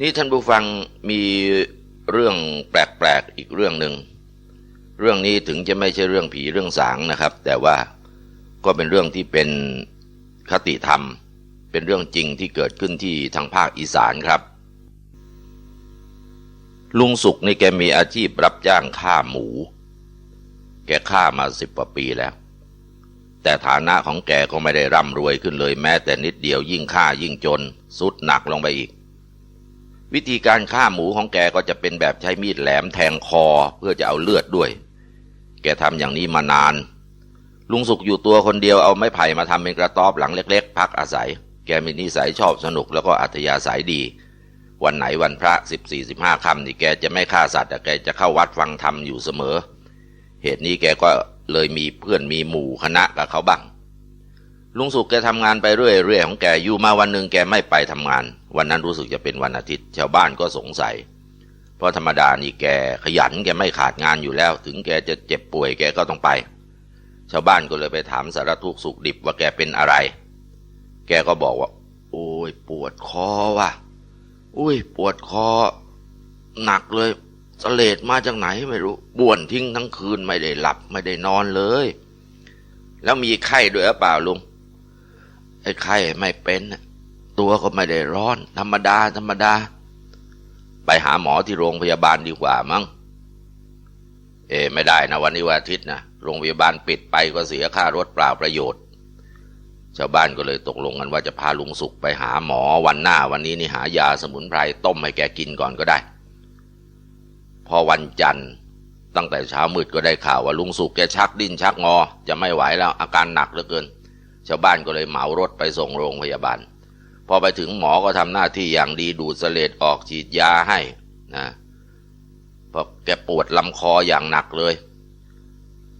นี่ท่านผู้ฟังมีเรื่องแปลกๆอีกเรื่องหนึ่ง เรื่องนี้ถึงจะไม่ใช่เรื่องผีเรื่องสางนะครับ แต่ว่าก็เป็นเรื่องที่เป็นคติธรรม เป็นเรื่องจริงที่เกิดขึ้นที่ทางภาคอีสานครับ ลุงสุกนี่แกมีอาชีพรับจ้างฆ่าหมู แกฆ่ามาสิบกว่าปีแล้ว แต่ฐานะของแกก็ไม่ได้ร่ำรวยขึ้นเลยแม้แต่นิดเดียวยิ่งฆ่ายิ่งจนสุดหนักลงไปอีก วิธีการฆ่าหมูของแกก็จะเป็นแบบใช้มีดแหลมแทงคอเพื่อจะเอาเลือดด้วย แกทำอย่างนี้มานาน ลุงสุกอยู่ตัวคนเดียวเอาไม้ไผ่มาทำเป็นกระต๊อบหลังเล็ก ๆ พักอาศัย แกมีนิสัยชอบสนุกแล้วก็อัธยาศัยดี วันไหนวันพระสิบสี่สิบห้าค่ำนี่แกจะไม่ฆ่าสัตว์แต่แกจะเข้าวัดฟังธรรมอยู่เสมอ เหตุนี้แกก็เลยมีเพื่อนมีหมู่คณะกับเขาบ้างลุงสุกแกทำงานไปเรื่อยๆของแกอยู่มาวันหนึ่งแกไม่ไปทำงาน วันนั้นรู้สึกจะเป็นวันอาทิตย์ ชาวบ้านก็สงสัย เพราะธรรมดานี่แกขยันแกไม่ขาดงานอยู่แล้ว ถึงแกจะเจ็บป่วยแกก็ต้องไป ชาวบ้านก็เลยไปถามสารทุกสุขดิบว่าแกเป็นอะไร แกก็บอกว่า โอ้ยปวดคอว่ะอุ้ยปวดคอ หนักเลยสเลดมาจากไหนไม่รู้บ่วนทิ้งทั้งคืนไม่ได้หลับไม่ได้นอนเลย แล้วมีไข้ด้วยหรือเปล่าลุงไอ้ไข้ไม่เป็น ตัวก็ไม่ได้ร้อน ธรรมดา ธรรมดา ไปหาหมอที่โรงพยาบาลดีกว่ามั้งเอ ไม่ได้นะวันนี้วันอาทิตย์นะโรงพยาบาลปิดไปก็เสียค่ารถเปล่าประโยชน์ ชาวบ้านก็เลยตกลงกันว่าจะพาลุงสุกไปหาหมอวันหน้าวันนี้นี่หายาสมุนไพรต้มให้แกกินก่อนก็ได้ พอวันจันทร์ตั้งแต่เช้ามืดก็ได้ข่าวว่าลุงสุกแกชักดิ้นชักงอ จะไม่ไหวแล้วอาการหนักเหลือเกิน ชาวบ้านก็เลยเหมารถไปส่งโรงพยาบาล พอไปถึงหมอก็ทำหน้าที่อย่างดีดูดเสลดออกฉีดยาให้นะพราะแกปวดลำคออย่างหนักเลย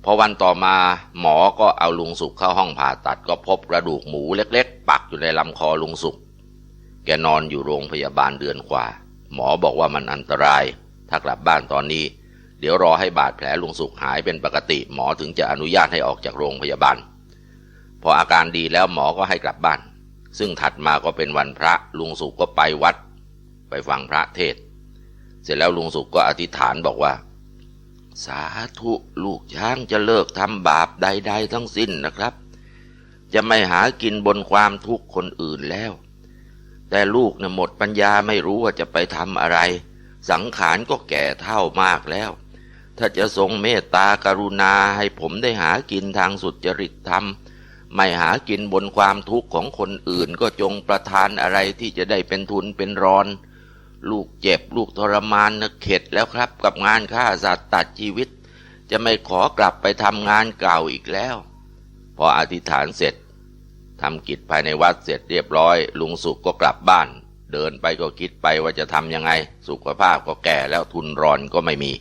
พอวันต่อมาหมอก็เอาลุงสุกเข้าห้องผ่าตัดก็พบกระดูกหมูเล็ก ๆ ปักอยู่ในลำคอลุงสุกแกนอนอยู่โรงพยาบาลเดือนกว่า หมอบอกว่ามันอันตราย ถ้ากลับบ้านตอนนี้ เดี๋ยวรอให้บาดแผลลุงสุกหายเป็นปกติ หมอถึงจะอนุญาตให้ออกจากโรงพยาบาล พออาการดีแล้วหมอก็ให้กลับบ้าน ซึ่งถัดมาก็เป็นวันพระลุงสุกก็ไปวัด ไปฟังพระเทศ เสร็จแล้วลุงสุกก็อธิษฐานบอกว่า สาธุลูกช้างจะเลิกทำบาปใด ๆ ทั้งสิ้นนะครับ จะไม่หากินบนความทุกข์คนอื่นแล้ว แต่ลูกเนี่ยหมดปัญญาไม่รู้ว่าจะไปทำอะไร สังขารก็แก่เท่ามากแล้ว ถ้าจะทรงเมตตากรุณาให้ผมได้หากินทางสุจริตธรรม ไม่หากินบนความทุกข์ของคนอื่นก็จงประทานอะไรที่จะได้เป็นทุนเป็นรอน ลูกเจ็บลูกทรมานนะเข็ดแล้วครับ กับงานฆ่าสัตว์ตัดชีวิต จะไม่ขอกลับไปทำงานเก่าอีกแล้ว พออธิษฐานเสร็จทำกิจภายในวัดเสร็จเรียบร้อย ลุงสุกก็กลับบ้าน เดินไปก็คิดไปว่าจะทำยังไง สุขภาพก็แก่แล้วทุนรอนก็ไม่มี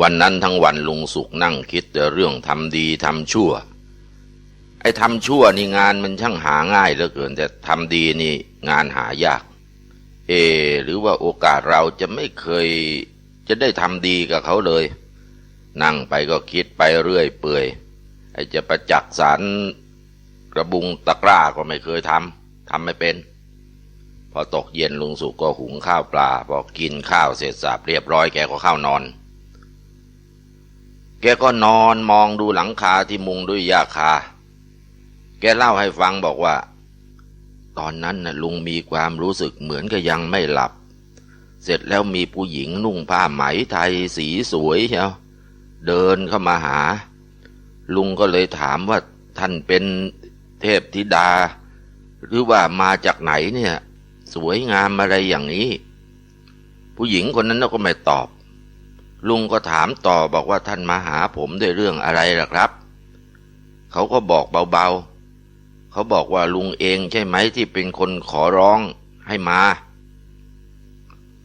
วันนั้นทั้งวันลุงสุกนั่งคิดแต่เรื่องทำดีทำชั่ว ไอ้ทำชั่วนี่งานมันช่างหาง่ายเหลือเกิน แต่ทำดีนี่งานหายาก เอ หรือว่าโอกาสเราจะไม่เคยจะได้ทำดีกับเขาเลย นั่งไปก็คิดไปเรื่อยเปื่อยไอ้จะประจักษ์สารกระบุงตะกร้าก็ไม่เคยทำทำไม่เป็น พอตกเย็นลุงสุกก็หุงข้าวปลา พอกินข้าวเสร็จสับเรียบร้อยแกก็เข้านอน แกก็นอนมองดูหลังคาที่มุงด้วยหญ้าคา แกเล่าให้ฟังบอกว่า ตอนนั้นนะลุงมีความรู้สึกเหมือนกับยังไม่หลับ เสร็จแล้วมีผู้หญิงนุ่งผ้าไหมไทยสีสวยเชียวเดินเข้ามาหา ลุงก็เลยถามว่าท่านเป็นเทพธิดา หรือว่ามาจากไหนเนี่ย สวยงามอะไรอย่างนี้ ผู้หญิงคนนั้นก็ไม่ตอบ ลุงก็ถามต่อบอกว่าท่านมาหาผมด้วยเรื่องอะไรล่ะครับ เขาก็บอกเบาๆ เขาบอกว่าลุงเองใช่ไหมที่เป็นคนขอร้องให้มา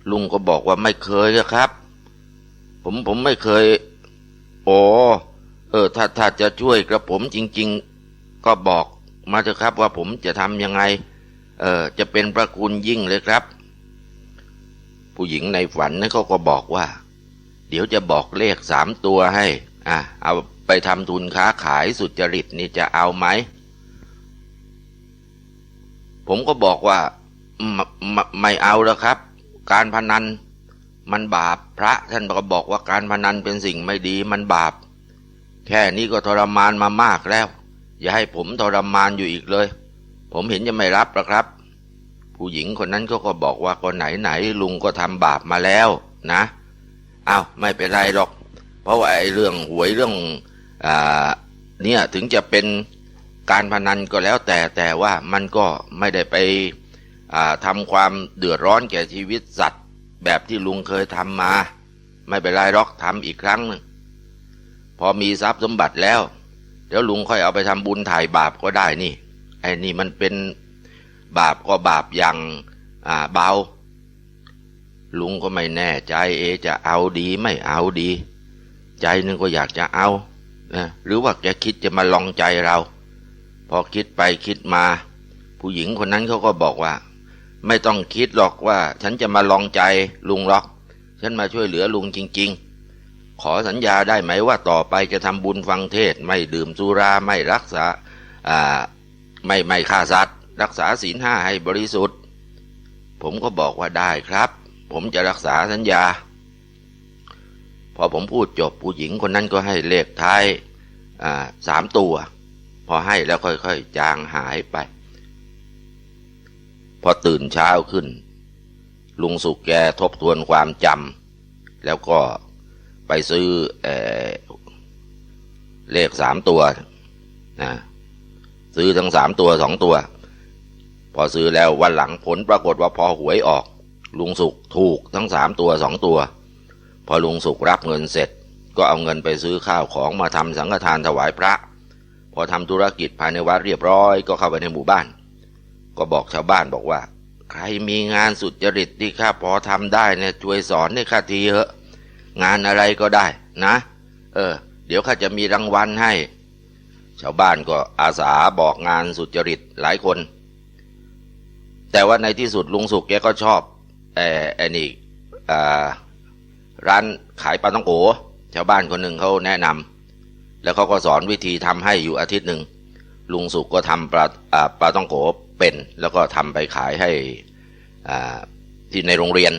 ลุงก็บอกว่าไม่เคยครับ ผมผมไม่เคย โอ้เออ ถ้าถ้าจะช่วยกระผมจริง ๆ ก็บอกมาเถอะครับว่าผมจะทำยังไง เออจะเป็นประคุณยิ่งเลยครับ ผู้หญิงในฝันนั้นเขาก็บอกว่า เดี๋ยวจะบอกเลขสามตัวให้ อะเอาไปทำทุนค้าขายสุจริตนี่จะเอาไหม ผมก็บอกว่าไม่ไม่เอาแล้วครับ การพนันมันบาปพระท่านก็บอกว่าการพนันเป็นสิ่งไม่ดีมันบาป แค่นี้ก็ทรมานมามากแล้ว อย่าให้ผมทรมานอยู่อีกเลย ผมเห็นจะไม่รับหรอกครับ ผู้หญิงคนนั้นก็ก็บอกว่าก็ไหนไหนๆลุงก็ทำบาปมาแล้วนะอ้าวไม่เป็นไรหรอก เพราะว่าไอ้เรื่องหวยเรื่องอ่าเนี่ยถึงจะเป็น การพนันก็แล้วแต่แต่ว่ามันก็ไม่ได้ไปอ่าทำความเดือดร้อนแก่ชีวิตสัตว์ แบบที่ลุงเคยทำมา ไม่เป็นไรหรอกทำอีกครั้งหนึ่งพอมีทรัพย์สมบัติแล้ว เดี๋ยวลุงค่อยเอาไปทำบุญถ่ายบาปก็ได้นี่ไอ้นี่มันเป็นบาปก็บาปอย่างเบา ลุงก็ไม่แน่ใจเอจะเอาดีไม่เอาดี ใจนึงก็อยากจะเอานะหรือว่าแกคิดจะมาลองใจเรา พอคิดไปคิดมา ผู้หญิงคนนั้นเขาก็บอกว่า ไม่ต้องคิดหรอกว่า ฉันจะมาลองใจลุงหรอก ฉันมาช่วยเหลือลุงจริง ๆ ขอสัญญาได้ไหมว่าต่อไปจะทำบุญฟังเทศ ไม่ดื่มสุราไม่รักษาอ่าไม่ไม่ฆ่าสัตว์ รักษาศีลห้าให้บริสุทธิ์ ผมก็บอกว่าได้ครับ ผมจะรักษาสัญญา พอผมพูดจบผู้หญิงคนนั้นก็ให้เลขท้ายสามตัว พอให้แล้วค่อยๆ จางหายไป พอตื่นเช้าขึ้น ลุงสุกแกทบทวนความจำแล้วก็ไปซื้อเอเลขสามตัวนะซื้อทั้งสามตัวสองตัว พอซื้อแล้ววันหลังผลปรากฏว่าพอหวยออก ลุงสุกถูกทั้งสามตัวสองตัว พอลุงสุกรับเงินเสร็จ ก็เอาเงินไปซื้อข้าวของมาทำสังฆทานถวายพระ พอทำธุรกิจภายในวัดเรียบร้อยก็เข้าไปในหมู่บ้าน ก็บอกชาวบ้านบอกว่า ใครมีงานสุดจริตที่ข้าพอทำได้เนี่ยช่วยสอนให้ข้าทีเถอะ งานอะไรก็ได้นะ เออ เดี๋ยวข้าจะมีรางวัลให้ ชาวบ้านก็อาสาบอกงานสุจริตหลายคน แต่ว่าในที่สุดลุงสุกแกก็ชอบเออไอ้นี่ร้านขายปลาต้องโกชาวบ้านคนหนึ่งเขาแนะนำ แล้วเขาก็สอนวิธีทำให้อยู่อาทิตย์หนึ่งลุงสุกก็ทำปลาปลาต้องโกเป็น แล้วก็ทำไปขายให้ที่ในโรงเรียน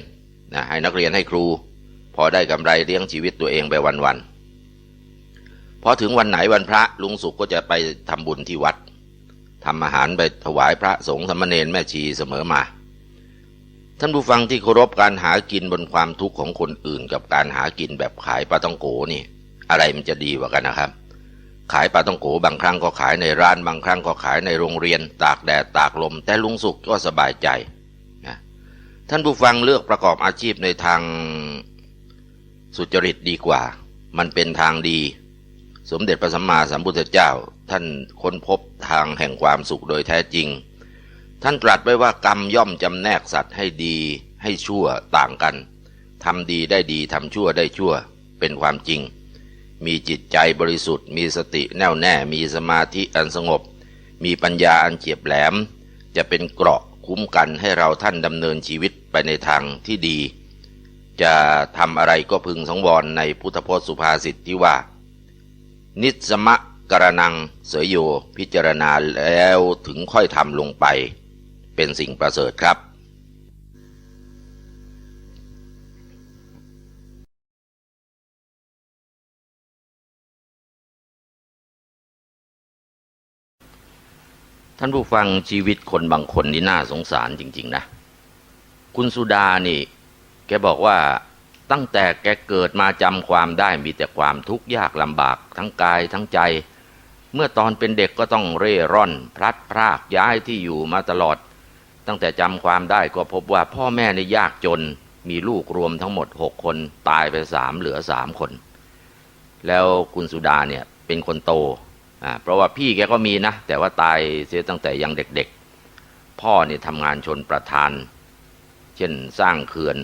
นะให้นักเรียนให้ครู พอได้กำไรเลี้ยงชีวิตตัวเองไปวันๆพอถึงวันไหนวันพระลุงสุกก็จะไปทำบุญที่วัดทำอาหารไปถวายพระสงฆ์สามเณรแม่ชีเสมอมาท่านผู้ฟังที่เคารพการหากินบนความทุกข์ของคนอื่น กับการหากินแบบขายปลาต้องโกนี่ อะไรมันจะดีกว่ากันนะครับ ขายปลาต้องโกบางครั้งก็ขายในร้านบางครั้งก็ขายในโรงเรียน ตากแดดตากลม แต่ลุงสุขก็สบายใจนะท่านผู้ฟังเลือกประกอบอาชีพในทางสุจริตดีกว่า มันเป็นทางดี สมเด็จพระสัมมาสัมพุทธเจ้า ท่านค้นพบทางแห่งความสุขโดยแท้จริง ท่านตรัสไว้ว่ากรรมย่อมจำแนกสัตว์ให้ดีให้ชั่วต่างกันทำดีได้ดีทำชั่วได้ชั่วเป็นความจริง มีจิตใจบริสุทธิ์ มีสติแน่วแน่ มีสมาธิอันสงบ มีปัญญาอันเฉียบแหลม จะเป็นเกราะคุ้มกันให้เราท่านดำเนินชีวิตไปในทางที่ดี จะทำอะไรก็พึงสังวรในพุทธพจน์สุภาษิตที่ว่า นิสมะกรนังเสยโยพิจารณาแล้วถึงค่อยทำลงไป เป็นสิ่งประเสริฐครับ ท่านผู้ฟังชีวิตคนบางคนนี่น่าสงสารจริง ๆ นะ คุณสุดานี่ แกบอกว่าตั้งแต่แกเกิดมาจำความได้มีแต่ความทุกข์ยากลำบากทั้งกายทั้งใจ เมื่อตอนเป็นเด็กก็ต้องเร่ร่อน พลัดพรากย้ายที่อยู่มาตลอด ตั้งแต่จำความได้ก็พบว่าพ่อแม่ในยยากจนมีลูกรวมทั้งหมดหกคนตายไปสามเหลือสามคน แล้วคุณสุดาเนี่ยเป็นคนโต เพราะว่าพี่แกก็มีนะ แต่ว่าตายเสียตั้งแต่ยังเด็กๆ พ่อเนี่ยทำงานชนประทาน เช่นสร้างเขื่อน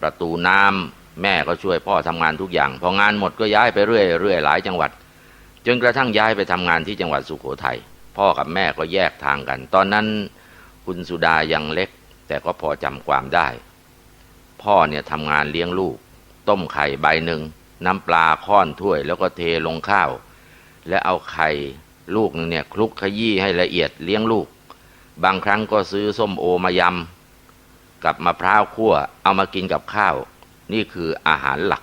ประตูน้ำแม่ก็ช่วยพ่อทำงานทุกอย่าง พองานหมดก็ย้ายไปเรื่อยๆหลายจังหวัด จนกระทั่งย้ายไปทำงานที่จังหวัดสุโขทัยพ่อกับแม่ก็แยกทางกัน ตอนนั้นคุณสุดายังเล็ก แต่ก็พอจำความได้ พ่อเนี่ยทำงานเลี้ยงลูก ต้มไข่ใบหนึ่งน้ำปลาค้อนถ้วย แล้วก็เทลงข้าว และเอาไข่ลูกหนึงเนี่ยคลุกขยี้ให้ละเอียดเลี้ยงลูก บางครั้งก็ซื้อส้มโอมายำกับมะพร้าวคั่วเอามากินกับข้าว นี่คืออาหารหลัก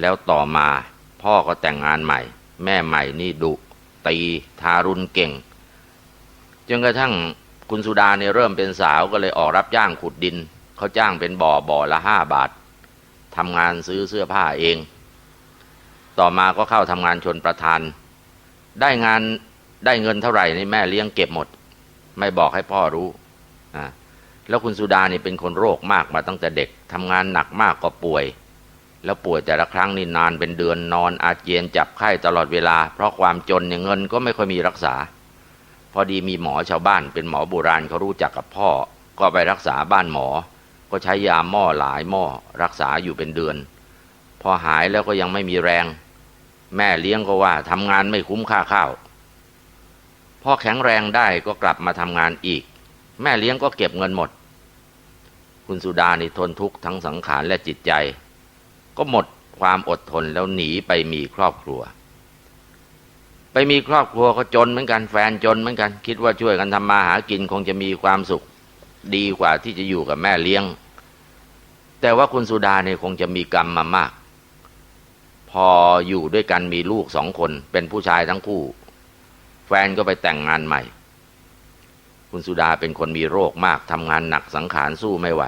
แล้วต่อมาพ่อก็แต่งงานใหม่ แม่ใหม่นี่ดุตีทารุณเก่งจนกระทั่งคุณสุดาเนี่ยเริ่มเป็นสาวก็เลยออกรับจ้างขุดดินเขาจ้างเป็นบ่อบ่อละห้าบาททำงานซื้อเสื้อผ้าเอง ต่อมาก็เข้าทำงานชนประธาน ได้งานได้เงินเท่าไหร่นี่แม่เลี้ยงเก็บหมด ไม่บอกให้พ่อรู้แล้วคุณสุดานี่เป็นคนโรคมากมาตั้งแต่เด็กทำงานหนักมากก็ป่วย แล้วป่วยแต่ละครั้งนี่นานเป็นเดือนนอนอาเจียนจับไข้ตลอดเวลา เพราะความจนเนี่ยเงินก็ไม่ค่อยมีรักษา พอดีมีหมอชาวบ้าน เป็นหมอโบราณเขารู้จักกับพ่อ ก็ไปรักษาบ้านหมอ ก็ใช้ยาหม้อหลายหม้อรักษาอยู่เป็นเดือน พอหายแล้วก็ยังไม่มีแรง แม่เลี้ยงก็ว่าทำงานไม่คุ้มค่าข้าวพอแข็งแรงได้ก็กลับมาทำงานอีก แม่เลี้ยงก็เก็บเงินหมด คุณสุดานี่ทนทุกข์ทั้งสังขารและจิตใจ ก็หมดความอดทนแล้วหนีไปมีครอบครัว ไปมีครอบครัวก็จนเหมือนกันแฟนจนเหมือนกัน คิดว่าช่วยกันทำมาหากินคงจะมีความสุขดีกว่าที่จะอยู่กับแม่เลี้ยง แต่ว่าคุณสุดาเนี่ยคงจะมีกรรมมามาก พออยู่ด้วยกันมีลูกสองคน เป็นผู้ชายทั้งคู่ แฟนก็ไปแต่งงานใหม่ คุณสุดาเป็นคนมีโรคมากทำงานหนักสังขารสู้ไม่ไหว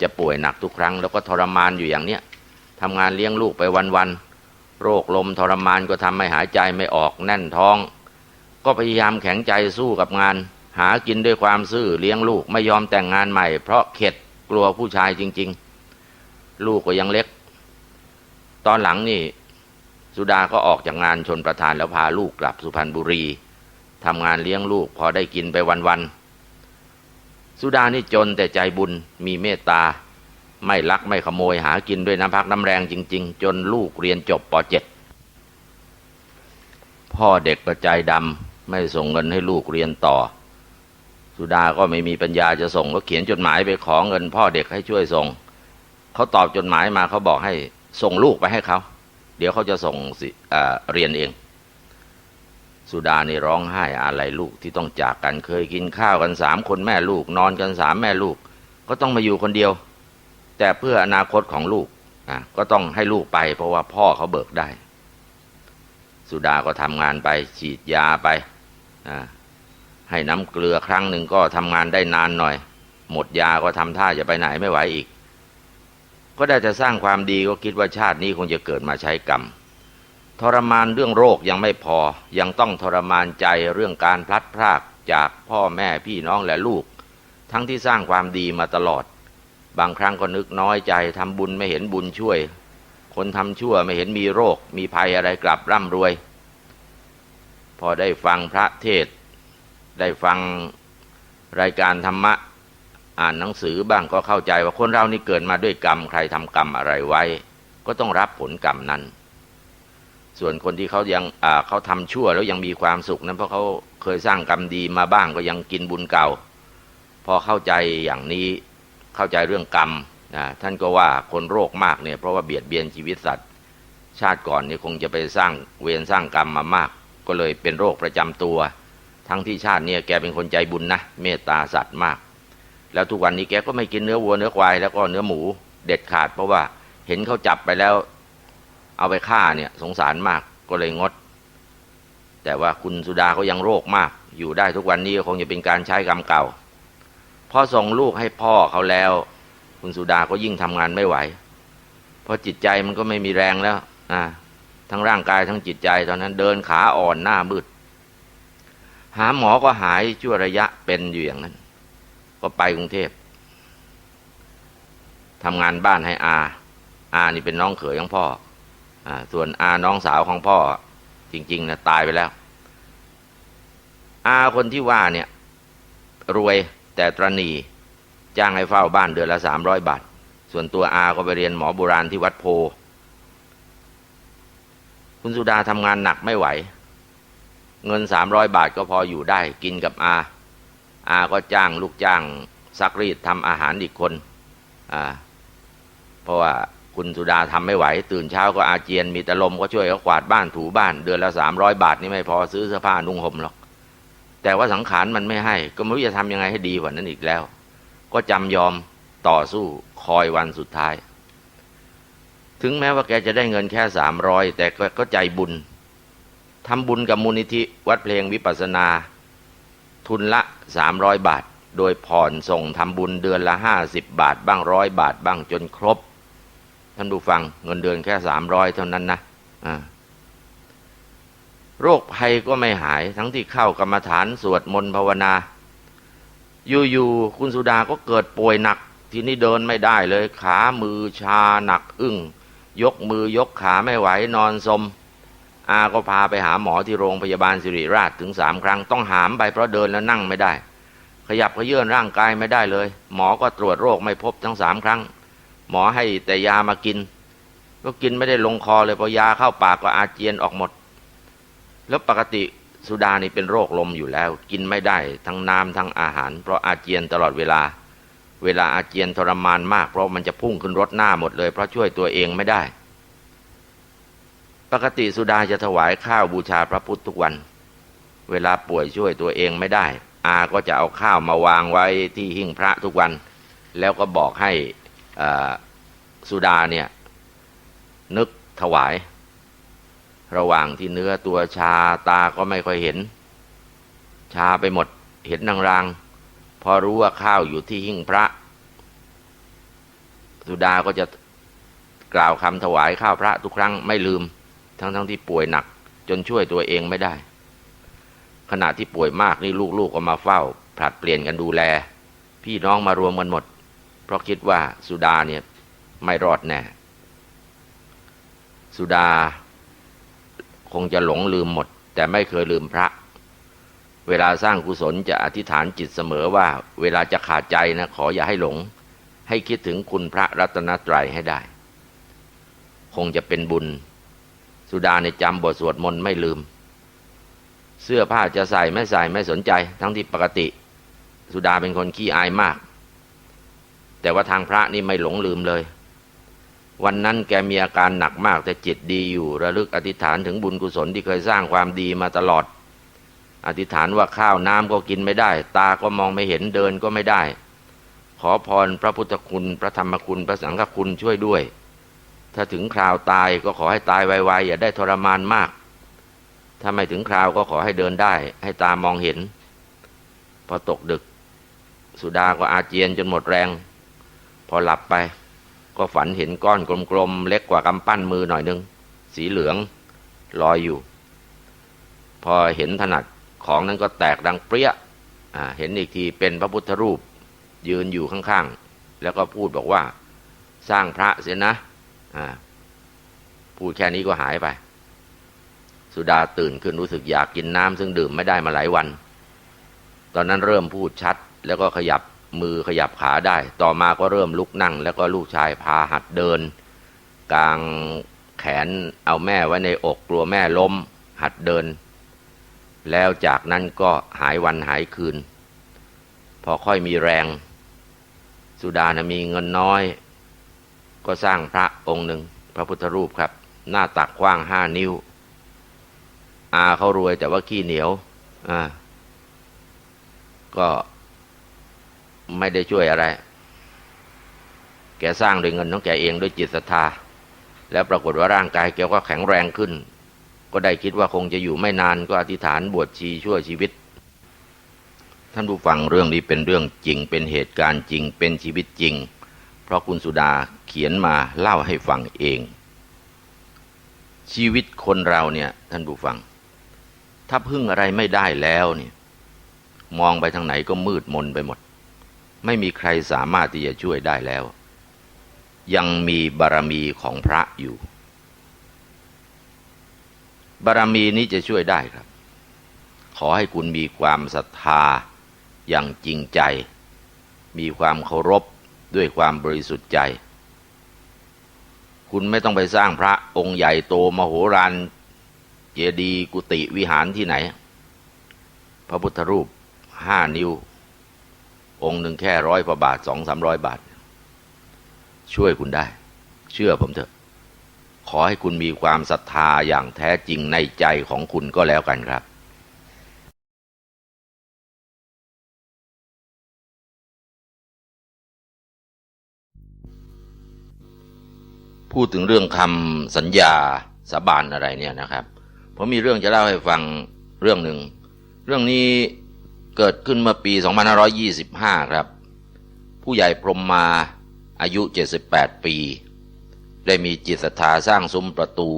จะป่วยหนักทุกครั้ง แล้วก็ทรมานอยู่อย่างเนี้ยทำงานเลี้ยงลูกไปวันๆโรคลมทรมานก็ทำให้หายใจไม่ออกแน่นท้อง ก็พยายามแข็งใจสู้กับงาน หากินด้วยความซื่อเลี้ยงลูกไม่ยอมแต่งงานใหม่ เพราะเข็ดกลัวผู้ชายจริง ๆ ลูกก็ยังเล็ก ตอนหลังนี่ สุดาก็ออกจากงานชนประธานแล้วพาลูกกลับสุพรรณบุรีทำงานเลี้ยงลูกพอได้กินไปวันๆสุดานี่จนแต่ใจบุญมีเมตตา ไม่ลักไม่ขโมยหากินด้วยน้ำพักน้ำแรงจริง ๆ จนลูกเรียนจบป .7 พ่อเด็กก็ใจดำไม่ส่งเงินให้ลูกเรียนต่อ สุดาก็ไม่มีปัญญาจะส่งก็เขียนจดหมายไปขอเงิน พ่อเด็กให้ช่วยส่งเขาตอบจดหมายมาเขาบอกให้ ส่งลูกไปให้เขา เดี๋ยวเขาจะส่งเรียนเอง สุดานี่ร้องไห้อะไรลูกที่ต้องจากกันเคยกินข้าวกันสามคนแม่ลูก นอนกันสามแม่ลูก ก็ต้องมาอยู่คนเดียว แต่เพื่ออนาคตของลูกก็ต้องให้ลูกไป เพราะว่าพ่อเขาเบิกได้ สุดาก็ทำงานไป ฉีดยาไปให้น้ำเกลือครั้งหนึ่งก็ทำงานได้นานหน่อย หมดยาก็ทำท่าจะไปไหนไม่ไหวอีก ก็ได้จะสร้างความดีก็คิดว่าชาตินี้คงจะเกิดมาใช้กรรม ทรมานเรื่องโรคยังไม่พอ ยังต้องทรมานใจเรื่องการพลัดพรากจากพ่อแม่พี่น้องและลูก ทั้งที่สร้างความดีมาตลอด บางครั้งก็นึกน้อยใจทำบุญไม่เห็นบุญช่วย คนทำชั่วไม่เห็นมีโรค มีภัยอะไรกลับร่ำรวย พอได้ฟังพระเทศ ได้ฟังรายการธรรมะ อ่านหนังสือบ้างก็เข้าใจว่าคนเรานี่เกิดมาด้วยกรรมใครทำกรรมอะไรไว้ ก็ต้องรับผลกรรมนั้น ส่วนคนที่เขายังเขาทำชั่วแล้วยังมีความสุขนั้นเพราะเขาเคยสร้างกรรมดีมาบ้างก็ยังกินบุญเก่า พอเข้าใจอย่างนี้เข้าใจเรื่องกรรมนะท่านก็ว่าคนโรคมากเนี่ยเพราะว่าเบียดเบียนชีวิตสัตว์ ชาติก่อนนี่คงจะไปสร้างเวรสร้างกรรมมามาก ก็เลยเป็นโรคประจำตัว ทั้งที่ชาติเนี่ยแกเป็นคนใจบุญนะเมตตาสัตว์มาก แล้วทุกวันนี้แกก็ไม่กินเนื้อวัวเนื้อควายแล้วก็เนื้อหมูเด็ดขาด เพราะว่าเห็นเขาจับไปแล้ว เอาไปฆ่าเนี่ยสงสารมากก็เลยงด แต่ว่าคุณสุดาเขายังโรคมาก อยู่ได้ทุกวันนี้คงจะเป็นการใช้กรรมเก่าพอส่งลูกให้พ่อเขาแล้ว คุณสุดาก็ยิ่งทำงานไม่ไหว เพราะจิตใจมันก็ไม่มีแรงแล้วอ่าทั้งร่างกายทั้งจิตใจตอนนั้นเดินขาอ่อนหน้ามืด หาหมอก็หายชั่วระยะเป็นอยู่อย่างนั้น ก็ไปกรุงเทพทำงานบ้านให้อา อานี่เป็นน้องเขยของพ่ออส่วนอาน้องสาวของพ่อ จริง ๆนะตายไปแล้ว อาคนที่ว่าเนี่ย รวยแต่ตรณีจ้างให้เฝ้าบ้านเดือนละสามร้อยบาท ส่วนตัวอาก็ไปเรียนหมอโบราณที่วัดโพ คุณสุดาทำงานหนักไม่ไหว เงินสามร้อยบาทก็พออยู่ได้กินกับอา อาก็จ้างลูกจ้างซักรีดทำอาหารอีกคนอ่าเพราะว่าคุณสุดาทำไม่ไหว ตื่นเช้าก็อาเจียนมีต่ลมก็ช่วยเขากวาดบ้านถูบ้าน เดือนละสามร้อยบาทนี่ไม่พอซื้อเสื้อผ้านุ่งห่มหรอก แต่ว่าสังขารมันไม่ให้ ก็ไม่รู้จะทำยังไงให้ดีกว่านั้นอีกแล้ว ก็จำยอมต่อสู้คอยวันสุดท้าย ถึงแม้ว่าแกจะได้เงินแค่สามร้อยแต่ก็ใจบุญทำบุญกับมูลนิธิวัดเพลงวิปัสนา ทุนละสามร้อยบาท โดยผ่อนส่งทำบุญเดือนละห้าสิบบาท บ้างร้อยบาทบ้างจนครบ ท่านดูฟังเงินเดือนแค่สามร้อยเท่านั้นนะอ่าโรคภัยก็ไม่หายทั้งที่เข้ากรรมฐานสวดมนต์ภาวนา อยู่ๆคุณสุดาก็เกิดป่วยหนัก ทีนี้เดินไม่ได้เลย ขามือชาหนักอึ้งยกมือยกขาไม่ไหวนอนสม อาก็พาไปหาหมอที่โรงพยาบาลสิริราชถึงสามครั้งต้องหามไปเพราะเดินแล้วนั่งไม่ได้ ขยับเขยื่นร่างกายไม่ได้เลย หมอก็ตรวจโรคไม่พบทั้งสามครั้ง หมอให้แต่ยามากิน ก็กินไม่ได้ลงคอเลยพอยาเข้าปากก็อาเจียนออกหมด แล้วปกติสุดานี่เป็นโรคลมอยู่แล้ว กินไม่ได้ทั้งน้ำทั้งอาหาร เพราะอาเจียนตลอดเวลา เวลาอาเจียนทรมานมาก เพราะมันจะพุ่งขึ้นรถหน้าหมดเลย เพราะช่วยตัวเองไม่ได้ ปกติสุดาจะถวายข้าวบูชาพระพุทธทุกวัน เวลาป่วยช่วยตัวเองไม่ได้ อาก็จะเอาข้าวมาวางไว้ที่หิ้งพระทุกวัน แล้วก็บอกให้สุดาเนี่ยนึกถวาย ระหว่างที่เนื้อตัวชาตาก็ไม่ค่อยเห็น ชาไปหมดเห็นรางๆพอรู้ว่าข้าวอยู่ที่หิ้งพระ สุดาก็จะกล่าวคำถวายข้าวพระทุกครั้งไม่ลืม ทั้งๆทที่ป่วยหนักจนช่วยตัวเองไม่ได้ ขณะที่ป่วยมากนี่ลูกๆก็มาเฝ้า ผลัดเปลี่ยนกันดูแล พี่น้องมารวมกันหมด เพราะคิดว่าสุดาเนี่ยไม่รอดแน่ สุดา คงจะหลงลืมหมด แต่ไม่เคยลืมพระ เวลาสร้างกุศลจะอธิษฐานจิตเสมอว่า เวลาจะขาดใจนะขออย่าให้หลง ให้คิดถึงคุณพระรัตนตรัยให้ได้ คงจะเป็นบุญ สุดาในจำบทสวดมนต์ไม่ลืม เสื้อผ้าจะใส่ไม่ใส่ไม่สนใจ ทั้งที่ปกติ สุดาเป็นคนขี้อายมาก แต่ว่าทางพระนี่ไม่หลงลืมเลย วันนั้นแกมีอาการหนักมากแต่จิตดีอยู่ระลึกอธิษฐานถึงบุญกุศลที่เคยสร้างความดีมาตลอด อธิษฐานว่าข้าวน้ำก็กินไม่ได้ ตาก็มองไม่เห็นเดินก็ไม่ได้ ขอพรพระพุทธคุณ พระธรรมคุณพระสังฆคุณช่วยด้วย ถ้าถึงคราวตายก็ขอให้ตายไวๆอย่าได้ทรมานมาก ถ้าไม่ถึงคราวก็ขอให้เดินได้ ให้ตามองเห็น พอตกดึก สุดาก็อาเจียนจนหมดแรง พอหลับไป ก็ฝันเห็นก้อนกลมๆ เล็กกว่ากำปั้นมือหน่อยนึง สีเหลือง ลอยอยู่ พอเห็นถนัดของนั้นก็แตกดังเปรี้ยเห็นอีกทีเป็นพระพุทธรูป ยืนอยู่ข้างๆ แล้วก็พูดบอกว่า สร้างพระเสียนะ พูดแค่นี้ก็หายไป สุดาตื่นขึ้นรู้สึกอยากกินน้ำซึ่งดื่มไม่ได้มาหลายวัน ตอนนั้นเริ่มพูดชัด แล้วก็ขยับมือขยับขาได้ ต่อมาก็เริ่มลุกนั่ง แล้วก็ลูกชายพาหัดเดิน กลางแขนเอาแม่ไว้ในอกกลัวแม่ล้ม หัดเดิน แล้วจากนั้นก็หายวันหายคืน พอค่อยมีแรง สุดานะมีเงินน้อย ก็สร้างพระองค์หนึ่งพระพุทธรูปครับ หน้าตักกว้างห้านิ้ว อาเขารวยแต่ว่าขี้เหนียวอ่าก็ไม่ได้ช่วยอะไร แกสร้างด้วยเงินของแกเองด้วยจิตศรัทธา แล้วปรากฏว่าร่างกายแกก็แข็งแรงขึ้น ก็ได้คิดว่าคงจะอยู่ไม่นานก็อธิษฐานบวชชีชั่วชีวิต ท่านผู้ฟังเรื่องนี้เป็นเรื่องจริงเป็นเหตุการณ์จริงเป็นชีวิตจริง ราะคุณสุดาเขียนมาเล่าให้ฟังเอง ชีวิตคนเราเนี่ยท่านผู้ฟัง ถ้าพึ่งอะไรไม่ได้แล้วเนี่ยมองไปทางไหนก็มืดมนไปหมด ไม่มีใครสามารถที่จะช่วยได้แล้ว ยังมีบารมีของพระอยู่ บารมีนี้จะช่วยได้ครับ ขอให้คุณมีความศรัทธาอย่างจริงใจ มีความเคารพ ด้วยความบริสุทธิ์ใจ คุณไม่ต้องไปสร้างพระองค์ใหญ่โตมโหฬารเจดีย์กุฏิวิหารที่ไหน พระพุทธรูปห้านิ้ว องค์หนึ่งแค่ร้อยกว่าบาทสองสามร้อยบาท ช่วยคุณได้ เชื่อผมเถอะ ขอให้คุณมีความศรัทธาอย่างแท้จริงในใจของคุณก็แล้วกันครับ พูดถึงเรื่องคำสัญญาสาบานอะไรเนี่ยนะครับ ผมมีเรื่องจะเล่าให้ฟังเรื่องหนึ่ง เรื่องนี้เกิดขึ้นเมื่อปี 2525 ครับ ผู้ใหญ่พรมมาอายุ 78 ปี ได้มีจิตศรัทธาสร้างซุ้มประตู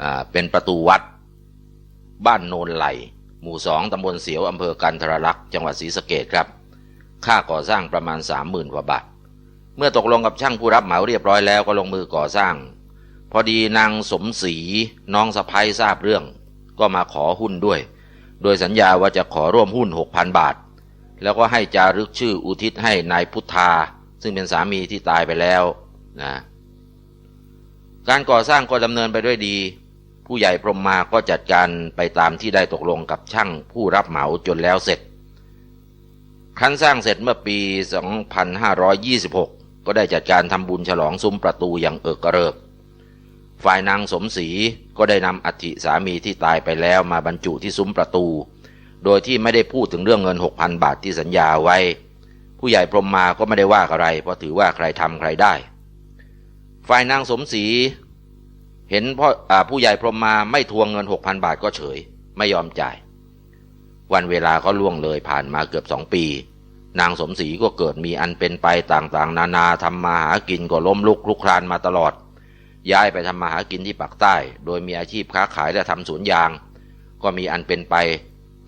อ่าเป็นประตูวัด บ้านโนนไหล หมู่สองตำบลเสียวอำเภอกันทรลักษณ์จังหวัดศรีสะเกดครับ ค่าก่อสร้างประมาณ 30,000กว่าบาท เมื่อตกลงกับช่างผู้รับเหมาเรียบร้อยแล้วก็ลงมือก่อสร้าง พอดีนางสมศรีน้องสะพ้ยทราบเรื่อง ก็มาขอหุ้นด้วย โดยสัญญาว่าจะขอร่วมหุ้น 6,000 บาท แล้วก็ให้จารึกชื่ออุทิศให้นายพุทธา ซึ่งเป็นสามีที่ตายไปแล้วนะการก่อสร้างก็ดำเนินไปด้วยดี ผู้ใหญ่พรมมาก็จัดการไปตามที่ได้ตกลงกับช่างผู้รับเหมาจนแล้วเสร็จครั้นสร้างเสร็จเมื่อปี 2526 ก็ได้จัดการทำบุญฉลองซุ้มประตูอย่างเอิกกระเริก ฝ่ายนางสมศรีก็ได้นำอัฐิสามีที่ตายไปแล้วมาบรรจุที่ซุ้มประตู โดยที่ไม่ได้พูดถึงเรื่องเงิน6,000บาทที่สัญญาไว้ ผู้ใหญ่พรมมาก็ไม่ได้ว่าอะไร เพราะถือว่าใครทำใครได้ ฝ่ายนางสมศรีเห็นพ่ออผู้ใหญ่พรมมาไม่ทวงเงิน6,000บาทก็เฉย ไม่ยอมจ่าย วันเวลาก็ล่วงเลยผ่านมาเกือบสองปี นางสมศรีก็เกิดมีอันเป็นไปต่างๆ นานาทำมาหากินก็ล้มลุกลุกคลานมาตลอด ย้ายไปทำมาหากินที่ปากใต้ โดยมีอาชีพค้าขายและทำสวนยาง ก็มีอันเป็นไป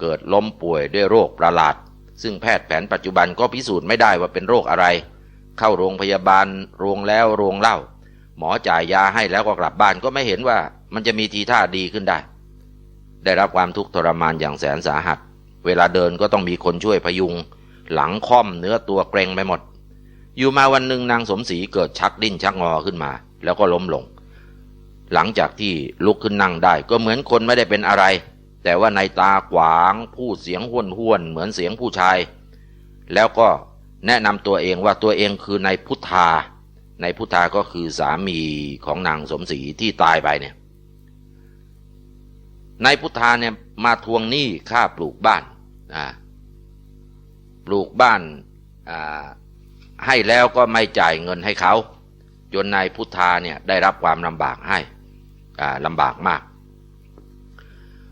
เกิดล้มป่วยด้วยโรคประหลาด ซึ่งแพทย์แผนปัจจุบันก็พิสูจน์ไม่ได้ว่าเป็นโรคอะไร เข้าโรงพยาบาล โรงแล้วโรงเล่า หมอจ่ายยาให้แล้วก็กลับบ้านก็ไม่เห็นว่ามันจะมีทีท่าดีขึ้นได้ ได้รับความทุกข์ทรมานอย่างแสนสาหัส เวลาเดินก็ต้องมีคนช่วยพยุง หลังค่อมเนื้อตัวเกรงไปหมด อยู่มาวันหนึ่งนางสมศรีเกิดชักดิ้นชักงอขึ้นมา แล้วก็ล้มลง หลังจากที่ลุกขึ้นนั่งได้ก็เหมือนคนไม่ได้เป็นอะไร แต่ว่าในตาขวางพูดเสียงห้วนห้วนเหมือนเสียงผู้ชาย แล้วก็แนะนำตัวเองว่าตัวเองคือนายพุทธานายพุทธาก็คือสามีของนางสมศรีที่ตายไปเนี่ยนายพุทธาเนี่ยมาทวงหนี้ค่าปลูกบ้านอ่า ปลูกบ้านให้แล้วก็ไม่จ่ายเงินให้เขาจนนายพุทธาเนี่ยได้รับความลำบากให้ลำบากมาก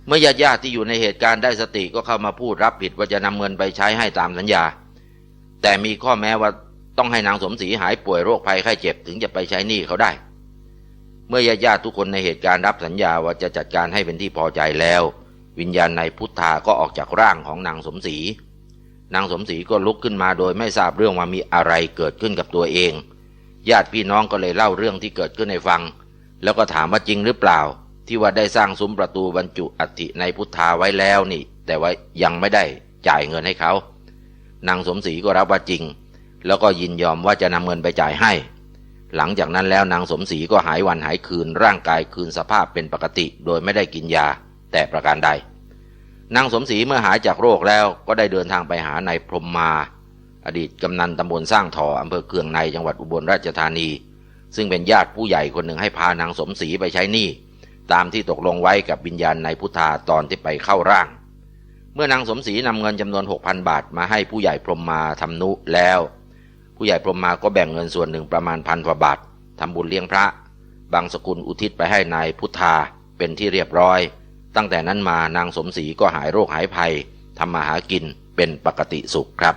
เมื่อญาติญาติที่อยู่ในเหตุการณ์ได้สติก็เข้ามาพูดรับผิดว่าจะนำเงินไปใช้ให้ตามสัญญา แต่มีข้อแม้ว่าต้องให้นางสมศรีหายป่วยโรคภัยไข้เจ็บถึงจะไปใช้หนี้เขาได้ เมื่อญาติญาติทุกคนในเหตุการณ์รับสัญญาว่าจะจัดการให้เป็นที่พอใจแล้ว วิญญาณในพุทธาก็ออกจากร่างของนางสมศรี นางสมศรีก็ลุกขึ้นมาโดยไม่ทราบเรื่องว่ามีอะไรเกิดขึ้นกับตัวเอง ญาติพี่น้องก็เลยเล่าเรื่องที่เกิดขึ้นให้ฟัง แล้วก็ถามว่าจริงหรือเปล่า ที่ว่าได้สร้างซุ้มประตูบรรจุอัฐิในพุทธาไว้แล้วนี่ แต่ว่ายังไม่ได้จ่ายเงินให้เขา นางสมศรีก็รับว่าจริง แล้วก็ยินยอมว่าจะนำเงินไปจ่ายให้ หลังจากนั้นแล้วนางสมศรีก็หายวันหายคืนร่างกายคืนสภาพเป็นปกติ โดยไม่ได้กินยาแต่ประการใด นางสมศรีเมื่อหายจากโรคแล้วก็ได้เดินทางไปหานายพรหมมา อดีตกำนันตำบลสร้างทออำเภอเคืองในจังหวัดอุบลราชธานี ซึ่งเป็นญาติผู้ใหญ่คนหนึ่งให้พานางสมศรีไปใช้หนี้ตามที่ตกลงไว้กับวิญญาณในพุทธาตอนที่ไปเข้าร่าง เมื่อนางสมศรีนำเงินจำนวน 6,000 บาทมาให้ผู้ใหญ่พรหมมาทำนุแล้ว ผู้ใหญ่พรหมมาก็แบ่งเงินส่วนหนึ่งประมาณพันกว่าบาททำบุญเลี้ยงพระ บางสกุลอุทิศไปให้นายพุทธาเป็นที่เรียบร้อย ตั้งแต่นั้นมานางสมศรีก็หายโรคหายภัยทำมาหากินเป็นปกติสุขครับ